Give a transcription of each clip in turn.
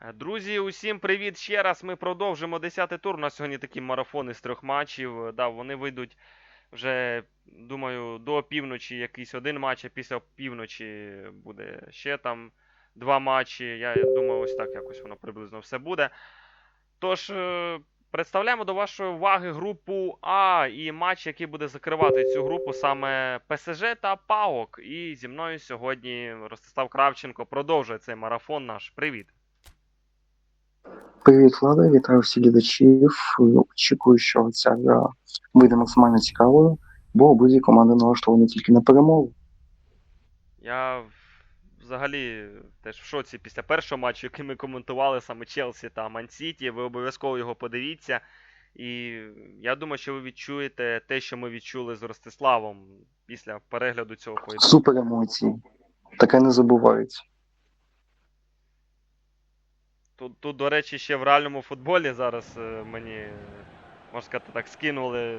Е, Друзі, усім привіт ще раз. Ми продовжимо 10-й тур. У нас сьогодні такі марафони з трьох матчів. Е, Да, вони вийдуть вже, думаю, до півночі якийсь один матч, а після півночі буде ще там два матчі. Я думаю, ось так якось воно приблизно все буде. Тож, е, представляємо до вашої уваги групу А і матч, який буде закривати цю групу, саме ПСЖ та ПАОК. І зі мною сьогодні Ростислав Кравченко продовжує цей марафон наш. Привіт. Привіт, Влада, вітаю всіх глядачів. Очікую, що ця гра буде максимально цікавою, бо обидві команди налаштовані тільки на перемогу. Я взагалі теж в шоці після першого матчу, який ми коментували саме Челсі та Ман-Сіті. Ви обов'язково його подивіться. І я думаю, що ви відчуєте те, що ми відчули з Ростиславом після перегляду цього поєдинку. Супер емоції. Таке не забувається. Тут, тут, до речі, ще в реальному футболі зараз е, мені, можна сказати так, скинули.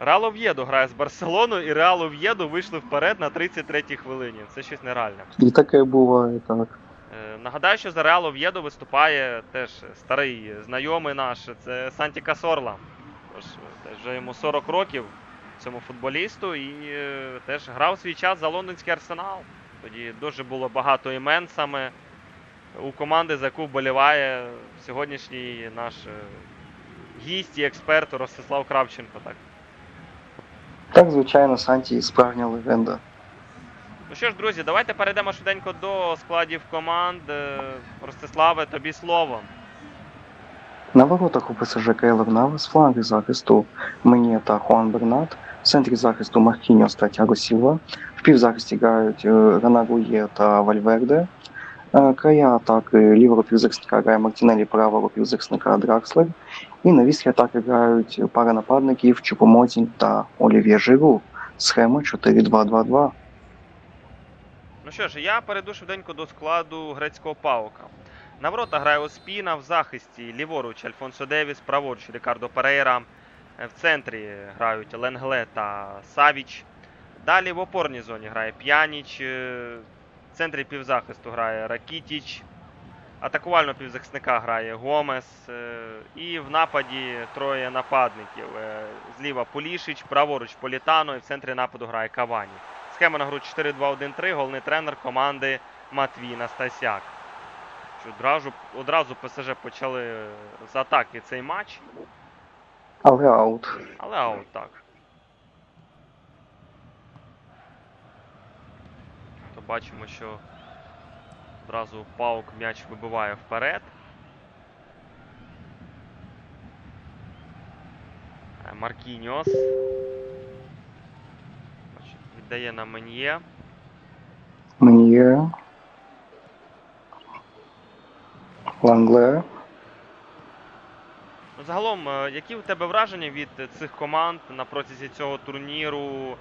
Реал Ов'єдо грає з Барселоною, і Реал Ов'єдо вийшли вперед на 33-й хвилині. Це щось нереальне. І таке буває, так. Е, Нагадаю, що за Реал Ов'єдо виступає теж старий знайомий наш, це Санті Касорла. Тож теж вже йому 40 років цьому футболісту і е, теж грав свій час за лондонський арсенал. Тоді дуже було багато імен саме у команди, за яку вболіває сьогоднішній наш е, гість і експерт Ростислав Кравченко. Так. Так, звичайно, Санті справжня легенда. Ну що ж, друзі, давайте перейдемо швиденько до складів команд. Е, Ростиславе, тобі слово. На воротах у ПСЖ Кейлер Навас, фланги захисту Мені та Хуан Бернат, в центрі захисту Маркіньос та Тяго Сілва, в півзахисті грають е, Ранагує та Вальверде, края атаки лівого півзахисника грає Мартінелі, правого півзахисника Дракслер, і на вістрі атаки грають пара нападників Чупомотінь та Олів'є Жиру. Схема 4-2-2-2. Ну що ж, я перейду швиденько до складу грецького паука. На ворота грає Оспіна, в захисті ліворуч Альфонсо Девіс, праворуч Рікардо Перейра. Е, В центрі грають Ленгле та Савіч. Далі в опорній зоні грає П'яніч. Центрі півзахисту грає Ракітіч. Атакувального півзахисника грає Гомес. е, І в нападі троє нападників. Е, Зліва Полішич, праворуч Політано і в центрі нападу грає Кавані. Схема на гру 4-2-1-3, головний тренер команди Матвій Настасяк. Одразу, одразу ПСЖ почали е, з атаки цей матч, Але аут. але аут так. Бачимо, що одразу Паук м'яч вибиває вперед. Е, Маркіньос. Віддає на Мен'є. Мені є. Лангле. Ну, загалом, е, які у тебе враження від цих команд на протязі цього турніру?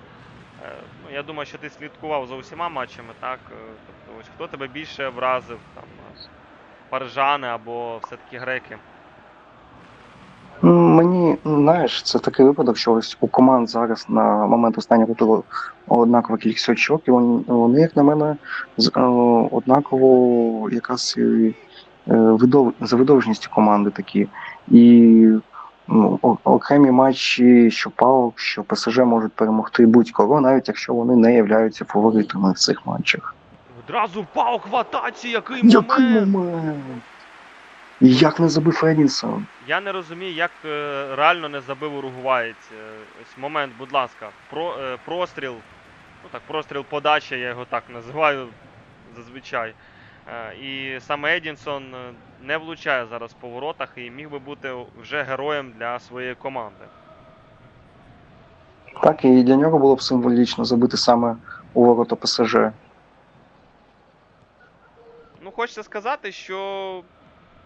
Е, я думаю, що ти слідкував за усіма матчами, так? Е, Тобто, ось хто тебе більше вразив? Там, е, парижани або все-таки греки? Мені, знаєш, це такий випадок, що ось у команд зараз на момент останнього туру однакова кількість очок, і вони, як на мене, однаково якраз і, за видовжністю команди такі. І ну, окремі матчі, що ПАОК, що ПСЖ можуть перемогти будь-кого, навіть якщо вони не являються фаворитами в цих матчах. Одразу паук в атаці, який Який момент! момент! І Як не забив Едінсон? Я не розумію, як е, реально не забив уругваєць. Е, Ось момент, будь ласка, про, е, простріл. Ну так, простріл подача, я його так називаю зазвичай. Е, І саме Едінсон е, не влучає зараз по воротах і міг би бути вже героєм для своєї команди. Так, і для нього було б символічно забити саме у ворота ПСЖ. Ну, хочеться сказати, що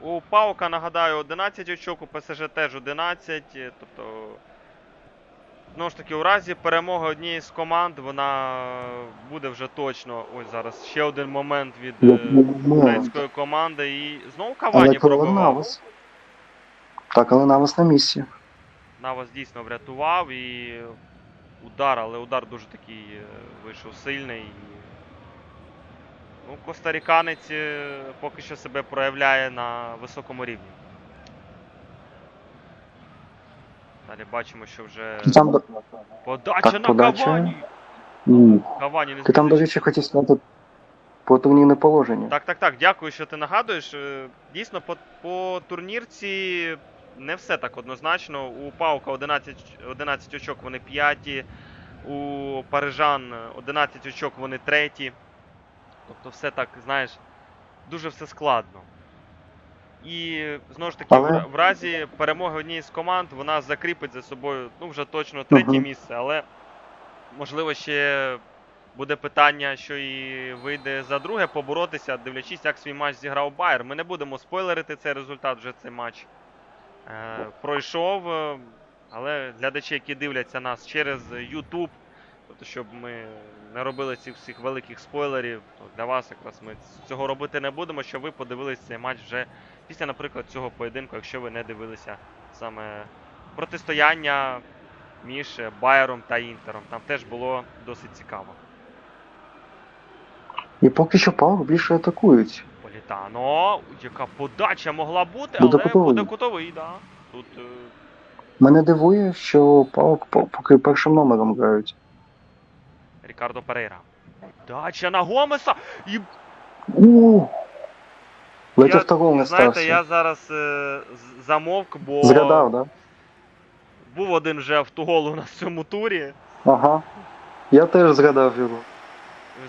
у Паука, нагадаю, 11 очок, у ПСЖ теж 11. е, Тобто, знову ж таки, у разі перемоги однієї з команд вона буде вже точно. Ось зараз ще один момент від е, грецької команди. І знову Кавані коли пробивав. Навас. Так, але Навас на місці. Навас дійсно врятував і удар, але удар дуже такий е, вийшов сильний. Ну, костаріканець е, поки що себе проявляє на високому рівні. Далі бачимо, що вже там, подача так, на подача. Кавані. Ух, Кавані не ти там, до речі, хотів сказати про турнірне положення. Так, так, так, дякую, що ти нагадуєш. Е, Дійсно, по, по турнірці не все так однозначно. У Паука 11, 11 очок, вони п'яті. У Парижан 11 очок, вони треті. Тобто все так, знаєш, дуже все складно. І знову ж таки, Але- в, разі перемоги однієї з команд вона закріпить за собою ну, вже точно третє Мгм. місце, але можливо ще буде питання, що і вийде за друге поборотися, дивлячись, як свій матч зіграв Байер. Ми не будемо спойлерити цей результат, вже цей матч е, пройшов. Але глядачі, які дивляться нас через YouTube, тобто, щоб ми не робили цих всіх великих спойлерів, то для вас якраз ми цього робити не будемо, щоб ви подивились цей матч вже після, наприклад, цього поєдинку, якщо ви не дивилися саме протистояння між Байером та Інтером. Там теж було досить цікаво. І поки що Паук більше атакують. Політано, яка подача могла бути, але кутовий. буде кутовий, да. Тут е, Мене дивує, що Паук по- поки першим номером грають. Рікардо Перейра. Дача на Гомеса! І У Ледь автогол не знаєте, стався. я зараз е, з- замовк, бо Згадав, да? був один вже автогол у нас в цьому турі. Ага. Я теж згадав його.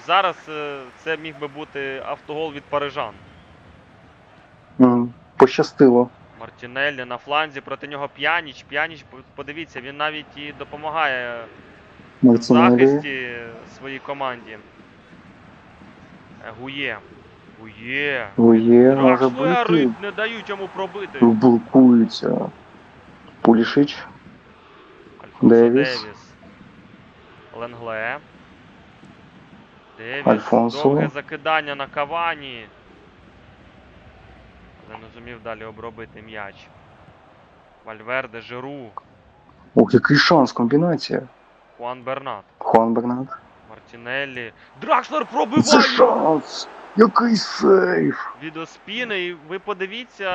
Зараз е, це міг би бути автогол від парижан. М, Пощастило. Мартінеллі на фланзі проти нього П'яніч. П'яніч, по- подивіться, він навіть і допомагає в Марцинелі. захисті своїй команді. Е, Гує. Гує. Ує, може бути. не дають йому пробити. Блокується. Пулішич. Альфонсо Девіс. Девіс. Ленгле. Девіс. Альфонсо. Довге закидання на Кавані. Але не зумів далі обробити м'яч. Вальверде, Жиру, Ох, який шанс, комбінація. Хуан Бернат, Хуан Бернат. Мартінеллі. Дракслер Це пробиває шанс! Який сейф! від Оспіни. І ви подивіться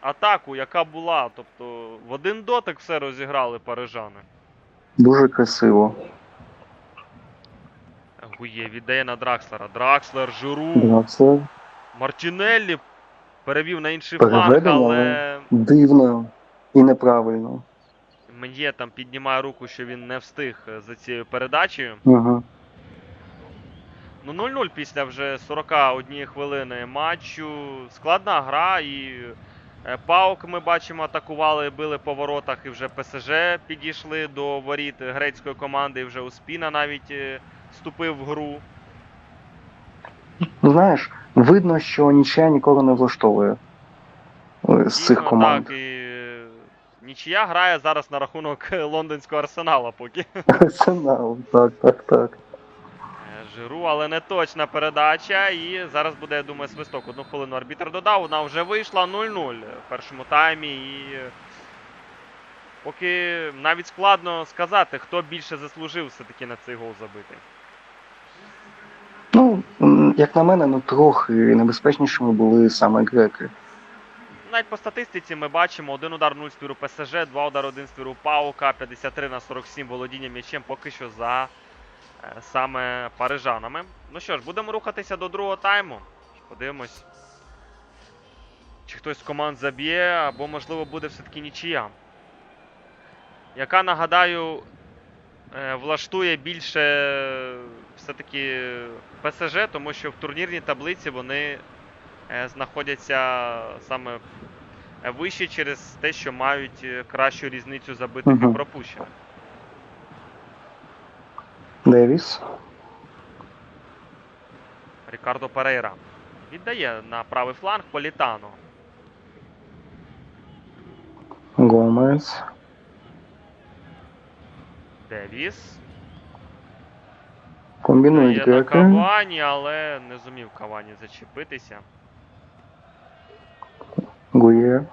атаку, яка була. Тобто в один дотик все розіграли парижани. Дуже красиво. Гує віддає на Дракслера. Дракслер, Жиру. Дракслер. Мартінеллі перевів на інший фланг, але Дивно і неправильно. Мен'є там піднімає руку, що він не встиг е, за цією передачею. Угу. Ну 0-0 після вже 41 хвилини матчу. Складна гра і е, Паук ми бачимо атакували, били по воротах і вже ПСЖ підійшли до воріт грецької команди, і вже Успіна навіть е, вступив в гру. Знаєш, видно, що нічия ніколи не влаштовує е, з цих Дійсно, команд. Так, і нічия грає зараз на рахунок лондонського арсенала поки. Арсенал, так, так, так. Жиру, але не точна передача. І зараз буде, я думаю, свисток. Одну хвилину арбітр додав. Вона вже вийшла 0-0 в першому таймі. І поки навіть складно сказати, хто більше заслужив все-таки на цей гол забитий. Ну, як на мене, ну трохи небезпечнішими були саме греки. Навіть по статистиці ми бачимо один удар 0 ствіру ПСЖ, два удар один ствіру Паука, 53 на 47 володіння м'ячем поки що за саме парижанами. Ну що ж, будемо рухатися до другого тайму. Подивимось, чи хтось з команд заб'є, або, можливо, буде все-таки нічия. Яка, нагадаю, е, влаштує більше е, все-таки ПСЖ, тому що в турнірній таблиці вони е, знаходяться саме вище через те, що мають кращу різницю забитих і пропущених. Девіс. Рікардо Перейра віддає на правий фланг Політано. Гомес. Девіс. Комбінують Є на греки. Кавані, але не зумів Кавані зачепитися. Гує.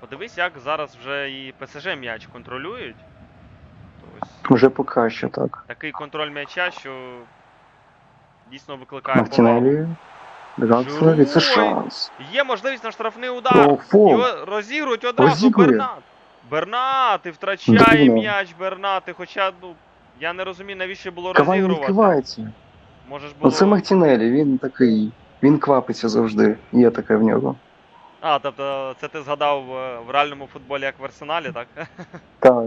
Подивись, як зараз вже і ПСЖ м'яч контролюють. Вже покраще так. такий контроль м'яча, що дійсно викликає. Мартінелі, Дракслер, це шанс. Є можливість на штрафний удар. О, фол. Його розігрують одразу Розігрує. Бернат. Бернат, і втрачає Дивно. м'яч Бернат. І хоча, ну, я не розумію, навіщо було Кавані розігрувати. відкривається. Може ж було. Оце Мартінелі, він такий. Він квапиться завжди. Є таке в нього. А, тобто це ти згадав е, в реальному футболі, як в Арсеналі, так? Так.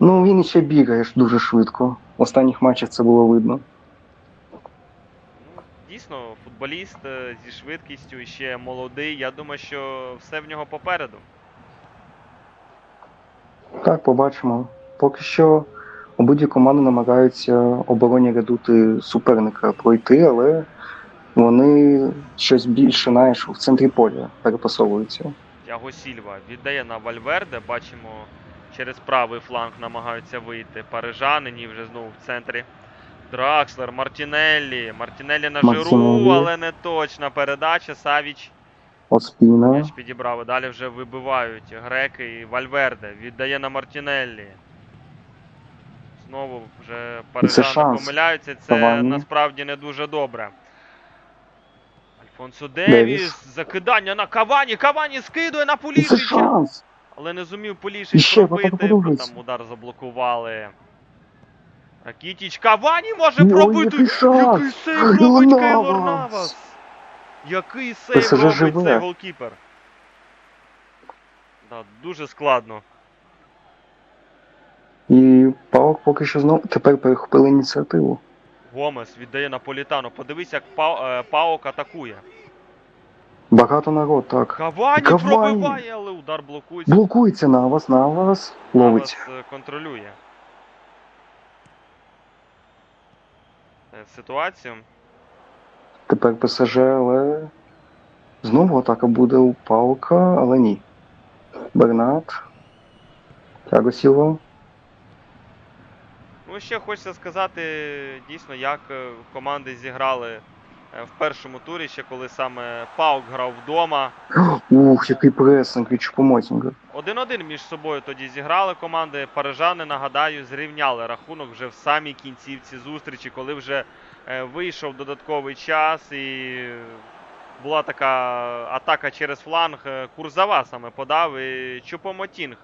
Ну, він ще бігає дуже швидко. В останніх матчах це було видно. Дійсно, футболіст е, зі швидкістю ще молодий. Я думаю, що все в нього попереду. Так, побачимо. Поки що обидві команди намагаються обороні редути суперника пройти, але вони щось більше, знаєш, в центрі поля перепасовуються. Тяго Сільва віддає на Вальверде. Бачимо, через правий фланг намагаються вийти парижани, ні вже знову в центрі. Дракслер, Мартінеллі. Мартінеллі на Жиру, але не точна передача. Савіч Оспіна. підібрав. Далі вже вибивають греки і Вальверде. Віддає на Мартінеллі. Знову вже парижани помиляються. Це Кавані. насправді не дуже добре. Альфонсо Девіс. Девіс, закидання на Кавані. Кавані скидує на І це шанс! Але не зумів ще пробити, бо там удар заблокували. Ракітіч Кавані може Ой, пробити. який! Сейв робить! Кейлор Навас! Який сейв робить живе. цей голкіпер. Да, дуже складно. І Паук поки що знову тепер перехопили ініціативу. Гомес віддає Наполітану. Подивись, як Па- е, Паук атакує. Багато народ, так. Кавані, Кавані! пробиває, але удар блокується. Блокується на вас, на вас. Ловить. Навас, е, контролює. е, Ситуацію. Тепер ПСЖ, але знову атака буде у Паука, але ні. Бернат. Тяго Сілва. Ну, ще хочеться сказати дійсно, як е, команди зіграли в першому турі, ще коли саме Паук грав вдома. Ух, який пресинг від Чупомотінга. 1-1 між собою тоді зіграли команди. Парижани, нагадаю, зрівняли рахунок вже в самій кінцівці зустрічі, коли вже е, вийшов додатковий час і була така атака через фланг. Е, Курзава саме подав і Чупомотінг.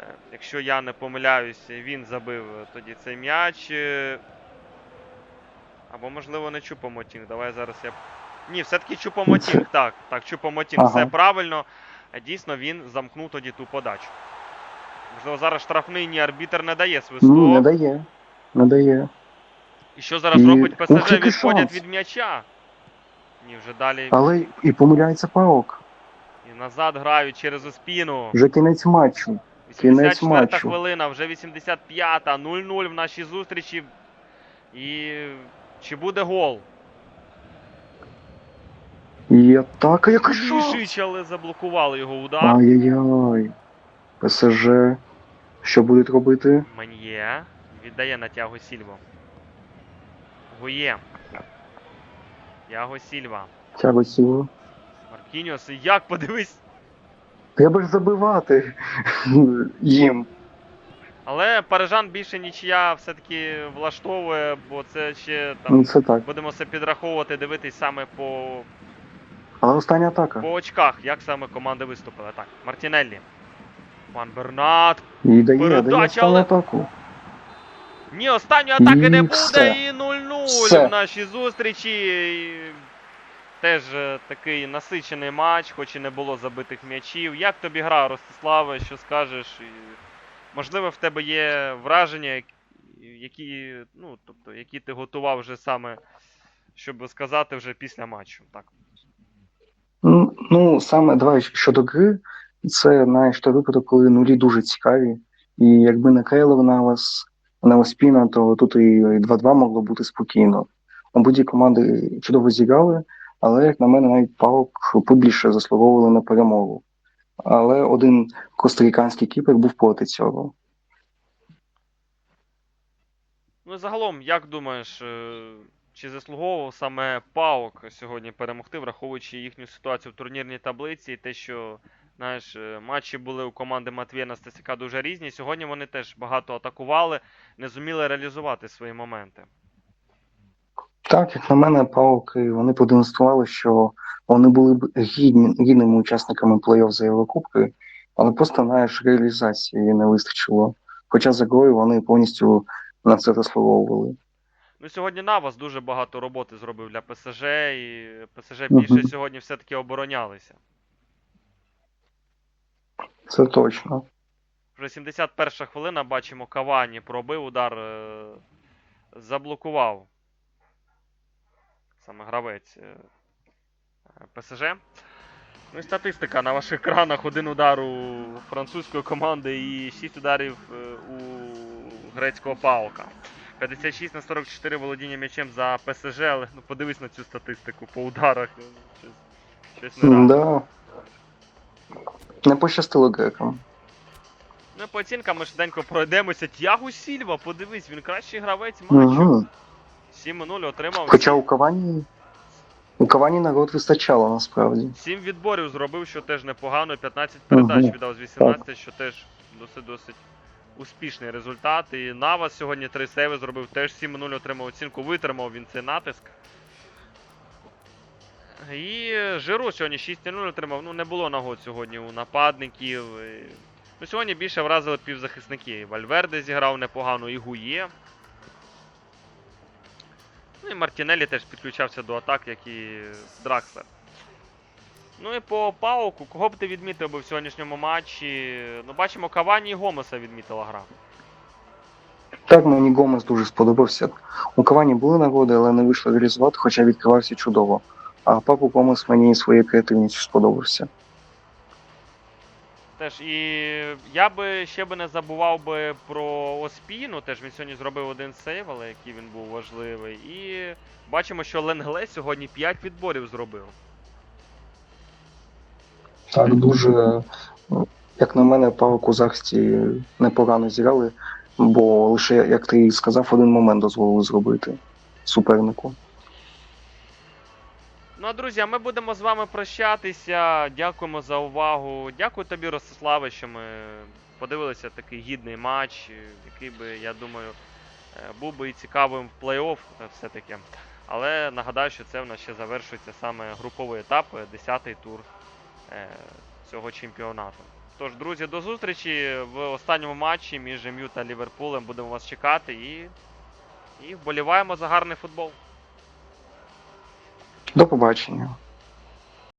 Е, Якщо я не помиляюсь, він забив тоді цей м'яч. Або, можливо, не Чупомотінг. Давай зараз я. Ні, все-таки Чупомотінг. Так, так, Чупомотінг, Ага. все правильно. Е, Дійсно, він замкнув тоді ту подачу. Можливо, зараз штрафний ні арбітер не дає свисток. Ні, не дає. Не дає. І що зараз І- робить ПСЖ? Відходять від м'яча. Ні, вже далі Але і помиляється Паук. і назад грають через спину. Вже кінець матчу. 84 матчу. хвилина, вже 85-та, 0-0 в нашій зустрічі. І чи буде гол? І атака, який шанс! Лішич, але заблокували його удар. Ай-яй-яй. ПСЖ. Що будуть робити? Маньє віддає на Тяго Сільву. Гує. Тяго Сільва. Тяго Сілва. Маркіньос. Як подивись. Треба ж забивати їм. Але парижан більше нічия все-таки влаштовує, бо це ще Ну це так. Будемо все підраховувати, дивитись саме по, Але остання атака. по очках, як саме команди виступили. Так, Мартінеллі. Пан Бернат. І дає, Передача, дає останню але- атаку. Ні, останньої атаки І не буде. все. І 0-0 Все. в нашій зустрічі. І Теж е, такий насичений матч, хоч і не було забитих м'ячів. Як тобі гра, Ростиславе, що скажеш? І, можливо, в тебе є враження, які, ну, тобто, які ти готував вже саме, щоб сказати вже після матчу. Так. Ну, Ну, саме давай щодо гри, це знаєш той випадок, коли нулі дуже цікаві. І якби не Кейлов на вас, на Оспіна, то тут і 2-2 могло бути спокійно. Обидві команди чудово зіграли, але, як на мене, навіть Паук побільше заслуговували на перемогу. Але один костаріканський кіпер був проти цього. Ну, загалом, як думаєш, е, чи заслуговував саме Паук сьогодні перемогти, враховуючи їхню ситуацію в турнірній таблиці, і те, що знаєш, е, матчі були у команди Матвія Настасяка дуже різні. Сьогодні вони теж багато атакували, не зуміли реалізувати свої моменти. Так, як на мене, пауки вони продемонстрували, що вони були б гідні, гідними учасниками плей-офф за Єврокубки, але просто знаєш, реалізації не вистачило. Хоча за грою вони повністю на це заслуговували. Ну, сьогодні Навас дуже багато роботи зробив для ПСЖ, і ПСЖ більше сьогодні все-таки оборонялися. Це точно. Вже 71 хвилина, бачимо, Кавані пробив удар, е, заблокував саме гравець е, ПСЖ. Ну і статистика на ваших екранах. Один удар у французької команди і 6 ударів е, у грецького паука. 56 на 44 володіння м'ячем за ПСЖ, але ну, подивись на цю статистику по ударах. Щось, щось нереальне. Да. Не пощастило грекам. Ну, по оцінкам ми швиденько пройдемося. Тягу Сільва, подивись, він кращий гравець матчу. Угу. 7-0 отримав. Хоча у Кавані у Кавані народ вистачало насправді. 7 відборів зробив, що теж непогано. 15 передач Мгм. віддав з 18, що теж досить-досить успішний результат. І Навас сьогодні 3 сейви зробив, теж 7-0 отримав оцінку, витримав він цей натиск. І Жиру сьогодні 6-0 отримав. Ну, не було нагод сьогодні у нападників. Ну, сьогодні більше вразили півзахисники. Вальверде зіграв непогано, і Гує. Ну і Мартінелі теж підключався до атак, як і Дракслер. Ну і по Пауку, кого б ти відмітив би в сьогоднішньому матчі? Ну, бачимо, Кавані і Гомеса відмітила гра. Так, мені Гомес дуже сподобався. У Кавані були нагоди, але не вийшло реалізувати, хоча відкривався чудово. А папу Гомес мені своєю креативністю сподобався. Теж і я би ще би не забував би про Оспіну. Теж він сьогодні зробив один сейв, але який він був важливий. І бачимо, що Ленгле сьогодні 5 відборів зробив. Так, дуже, як на мене, паук у захисті непогано зіграли, бо лише, як ти сказав, один момент дозволили зробити супернику. Ну а друзі, ми будемо з вами прощатися. Дякуємо за увагу. Дякую тобі, Ростиславе, що ми подивилися такий гідний матч, який би, я думаю, е, був би і цікавим в плей-офф е, все-таки. Але нагадаю, що це в нас ще завершується саме груповий етап, 10-й тур е, цього чемпіонату. Тож, друзі, до зустрічі в останньому матчі між МЮ та Ліверпулем. Будемо вас чекати і, і вболіваємо за гарний футбол. До побачення.